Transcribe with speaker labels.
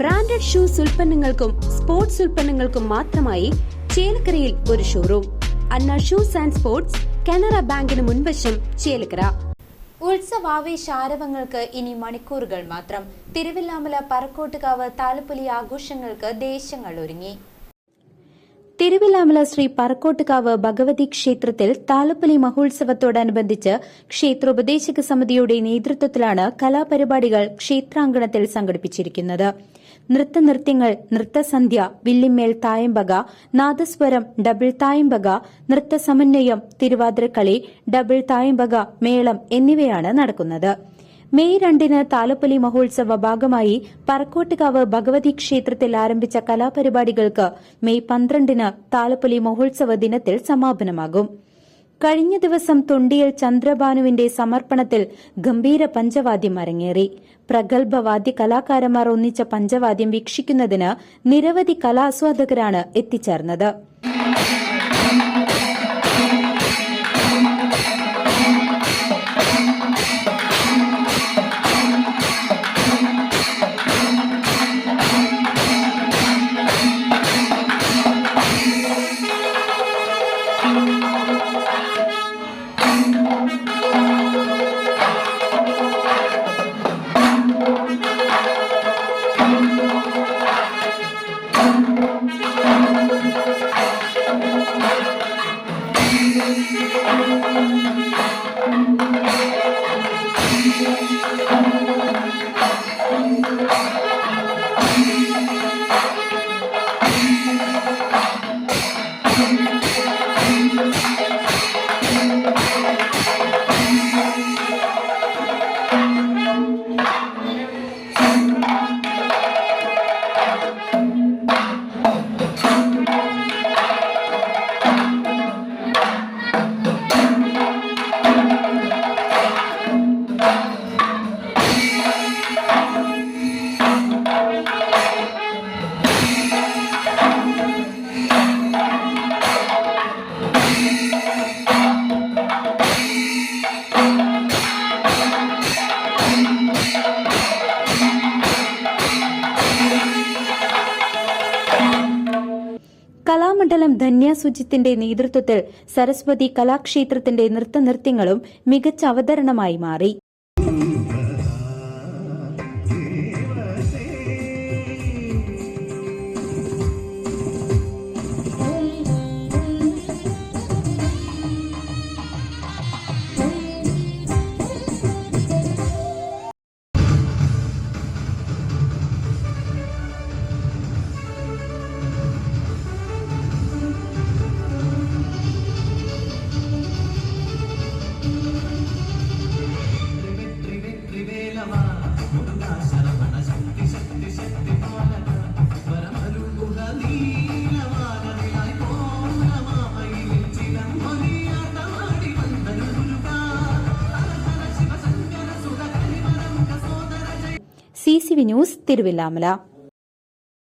Speaker 1: Branded shoes ഉൽപ്പന്നങ്ങൾക്കും sports ഉൽപ്പന്നങ്ങൾക്കും മാത്രമായി ചേലക്കരയിൽ ഒരു showroom. Anna shoes and sports Canara ബാങ്കിന് മുൻവശം ചേലക്കര.
Speaker 2: ഉത്സവാവേശാരവങ്ങൾക്ക് ഇനി മണിക്കൂറുകൾ മാത്രം. തിരുവില്ലാമല പറക്കോട്ടുകാവ് താലപ്പൊലി ആഘോഷങ്ങൾക്ക് ദേശങ്ങൾ ഒരുങ്ങി.
Speaker 3: തിരുവില്ലാമല ശ്രീ പറക്കോട്ടുകാവ് ഭഗവതി ക്ഷേത്രത്തിൽ താലപ്പൊലി മഹോത്സവത്തോടനുബന്ധിച്ച് ക്ഷേത്രോപദേശക സമിതിയുടെ നേതൃത്വത്തിലാണ് കലാപരിപാടികൾ ക്ഷേത്രാങ്കണത്തിൽ സംഘടിപ്പിച്ചിരിക്കുന്നത്. നൃത്തനൃത്യങ്ങൾ നൃത്തസന്ധ്യ വില്ലിമേൽ തായമ്പക നാദസ്വരം ഡബിൾ തായമ്പക നൃത്തസമന്വയം തിരുവാതിരക്കളി ഡബിൾ തായമ്പക മേളം എന്നിവയാണ് നടക്കുന്നത്. മെയ് രണ്ടിന് താലപ്പൊലി മഹോത്സവ ഭാഗമായി പറക്കോട്ടുകാവ് ഭഗവതി ക്ഷേത്രത്തിൽ ആരംഭിച്ച കലാപരിപാടികൾക്ക് മെയ് പന്ത്രണ്ടിന് താലപ്പൊലി മഹോത്സവ ദിനത്തിൽ സമാപനമാകും. കഴിഞ്ഞ ദിവസം തൊണ്ടിയിൽ ചന്ദ്രഭാനുവിന്റെ സമർപ്പണത്തിൽ ഗംഭീര പഞ്ചവാദ്യം അരങ്ങേറി. പ്രഗത്ഭ വാദ്യ കലാകാരന്മാർ ഒന്നിച്ച പഞ്ചവാദ്യം വീക്ഷിക്കുന്നതിന് നിരവധി കലാസ്വാദകരാണ് എത്തിച്ചേർന്നത്. കലാമണ്ഡലം ധന്യ സുജിത്തിന്റെ നേതൃത്വത്തിൽ സരസ്വതി കലാക്ഷേത്രത്തിന്റെ നൃത്തനൃത്യങ്ങളും മികച്ച അവതരണമായി മാറി. ന്യൂസ് തിരുവില്ലാമല